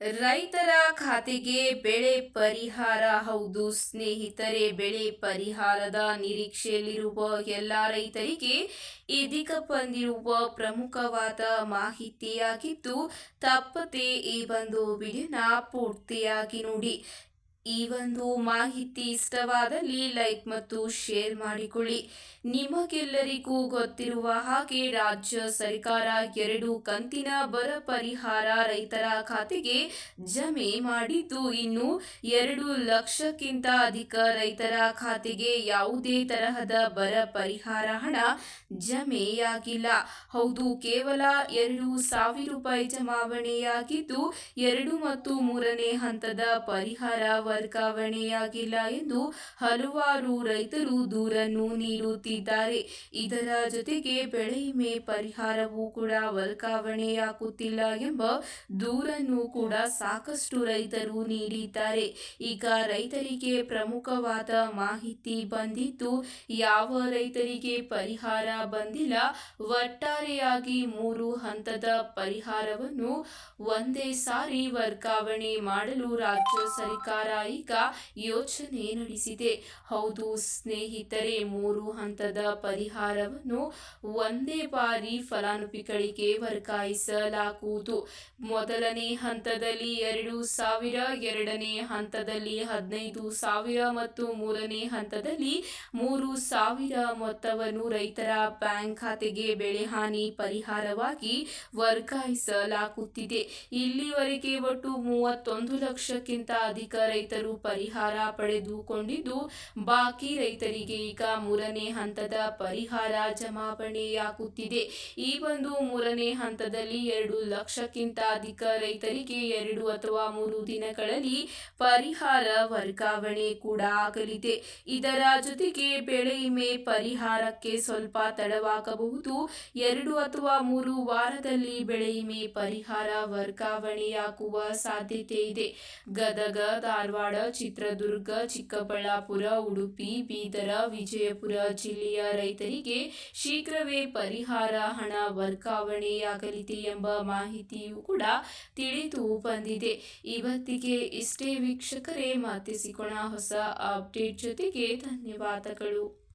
ರೈತರ ಖಾತೆಗೆ ಬೆಳೆ ಪರಿಹಾರ ಹೌದು. ಸ್ನೇಹಿತರೆ, ಬೆಳೆ ಪರಿಹಾರದ ನಿರೀಕ್ಷೆಯಲ್ಲಿರುವ ಎಲ್ಲ ರೈತರಿಗೆ ಇದೀಗ ಬಂದಿರುವ ಪ್ರಮುಖವಾದ ಮಾಹಿತಿಯಾಗಿದ್ದು, ತಪ್ಪದೆ ಈ ಒಂದು ವಿಡಿಯೋನ ಪೂರ್ತಿಯಾಗಿ ನೋಡಿ. ಈ ಒಂದು ಮಾಹಿತಿ ಇಷ್ಟವಾದಲ್ಲಿ ಲೈಕ್ ಮತ್ತು ಶೇರ್ ಮಾಡಿಕೊಳ್ಳಿ. ನಿಮಗೆಲ್ಲರಿಗೂ ಗೊತ್ತಿರುವ ಹಾಗೆ ರಾಜ್ಯ ಸರ್ಕಾರ ಎರಡು ಕಂತಿನ ಬರ ಪರಿಹಾರ ರೈತರ ಖಾತೆಗೆ ಜಮೆ ಮಾಡಿದ್ದು. ಇನ್ನು ಎರಡು ಲಕ್ಷಕ್ಕಿಂತ ಅಧಿಕ ರೈತರ ಖಾತೆಗೆ ಯಾವುದೇ ತರಹದ ಬರ ಪರಿಹಾರ ಹಣ ಜಮೆಯಾಗಿಲ್ಲ. ಹೌದು, ಕೇವಲ ಎರಡು ಸಾವಿರ ರೂಪಾಯಿ ಜಮಾವಣೆಯಾಗಿದ್ದು ಎರಡು ಮತ್ತು ಮೂರನೇ ಹಂತದ ಪರಿಹಾರ ವರ್ಗಾವಣೆಯಾಗಿಲ್ಲ ಎಂದು ಹಲವಾರು ರೈತರು ದೂರನ್ನು ನೀಡುತ್ತಿದ್ದಾರೆ. ಇದರ ಜೊತೆಗೆ ಬೆಳೆ ವಿಮೆ ಪರಿಹಾರವೂ ಕೂಡ ವರ್ಗಾವಣೆಯಾಗುತ್ತಿಲ್ಲ ಎಂಬ ದೂರನ್ನು ಕೂಡ ಸಾಕಷ್ಟು ರೈತರು ನೀಡಿದ್ದಾರೆ. ಈಗ ರೈತರಿಗೆ ಪ್ರಮುಖವಾದ ಮಾಹಿತಿ ಬಂದಿದ್ದು, ಯಾವ ರೈತರಿಗೆ ಪರಿಹಾರ ಬಂದಿಲ್ಲ, ಒಟ್ಟಾರೆಯಾಗಿ ಮೂರು ಹಂತದ ಪರಿಹಾರವನ್ನು ಒಂದೇ ಸಾರಿ ವರ್ಗಾವಣೆ ಮಾಡಲು ರಾಜ್ಯ ಸರ್ಕಾರ ಈಗ ಯೋಚನೆ ನಡೆಸಿದೆ. ಹೌದು, ಸ್ನೇಹಿತರೆ, ಮೂರು ಹಂತದ ಪರಿಹಾರವನ್ನು ಒಂದೇ ಬಾರಿ ಫಲಾನುಭವಿಗಳಿಗೆ ವರ್ಗಾಯಿಸಲಾಗುವುದು. ಮೊದಲನೇ ಹಂತದಲ್ಲಿ ಎರಡು ಸಾವಿರ, ಎರಡನೇ ಹಂತದಲ್ಲಿ ಹದಿನೈದು ಸಾವಿರ ಮತ್ತು ಮೂರನೇ ಹಂತದಲ್ಲಿ ಮೂರು ಸಾವಿರ ಮೊತ್ತವನ್ನು ರೈತರ ಬ್ಯಾಂಕ್ ಖಾತೆಗೆ ಬೆಳೆಹಾನಿ ಪರಿಹಾರವಾಗಿ ವರ್ಗಾಯಿಸಲಾಗುತ್ತಿದೆ. ಇಲ್ಲಿವರೆಗೆ ಒಟ್ಟು ಮೂವತ್ತೊಂದು ಲಕ್ಷಕ್ಕಿಂತ ಅಧಿಕ ರೈತರು ಪರಿಹಾರ ಪಡೆದುಕೊಂಡಿದ್ದು, ಬಾಕಿ ರೈತರಿಗೆ ಈಗ ಮೂರನೇ ಹಂತದ ಪರಿಹಾರ ಜಮಾವಣೆಯಾಗುತ್ತಿದೆ ಈ ಒಂದು ಮೂರನೇ ಹಂತದಲ್ಲಿ ಎರಡು ಲಕ್ಷಕ್ಕಿಂತ ಅಧಿಕ ರೈತರಿಗೆ ಎರಡು ಅಥವಾ ಮೂರು ದಿನಗಳಲ್ಲಿ ಪರಿಹಾರ ವರ್ಗಾವಣೆ ಕೂಡ ಆಗಲಿದೆ. ಇದರ ಜೊತೆಗೆ ಬೆಳೆ ವಿಮೆ ಪರಿಹಾರಕ್ಕೆ ಸ್ವಲ್ಪ ತಡವಾಗಬಹುದು. ಎರಡು ಅಥವಾ ಮೂರು ವಾರದಲ್ಲಿ ಬೆಳೆ ವಿಮೆ ಪರಿಹಾರ ವರ್ಗಾವಣೆಯಾಗುವ ಸಾಧ್ಯತೆ ಇದೆ. ಗದಗ, ಧಾರವಾಡ ಚಿತ್ರದುರ್ಗ, ಚಿಕ್ಕಬಳ್ಳಾಪುರ, ಉಡುಪಿ, ಬೀದರ, ವಿಜಯಪುರ ಜಿಲ್ಲೆಯ ರೈತರಿಗೆ ಶೀಘ್ರವೇ ಪರಿಹಾರ, ಹಣ ವರ್ಗಾವಣೆಯಾಗಲಿದೆ ಎಂಬ ಮಾಹಿತಿಯೂ ಕೂಡ ತಿಳಿದು ಬಂದಿದೆ. ಇವತ್ತಿಗೆ ಇಷ್ಟೇ ವೀಕ್ಷಕರೇ ಮಾತಿಸಿಕೊಣ ಹೊಸ ಅಪ್ಡೇಟ್ ಜೊತೆಗೆ ಧನ್ಯವಾದಗಳು.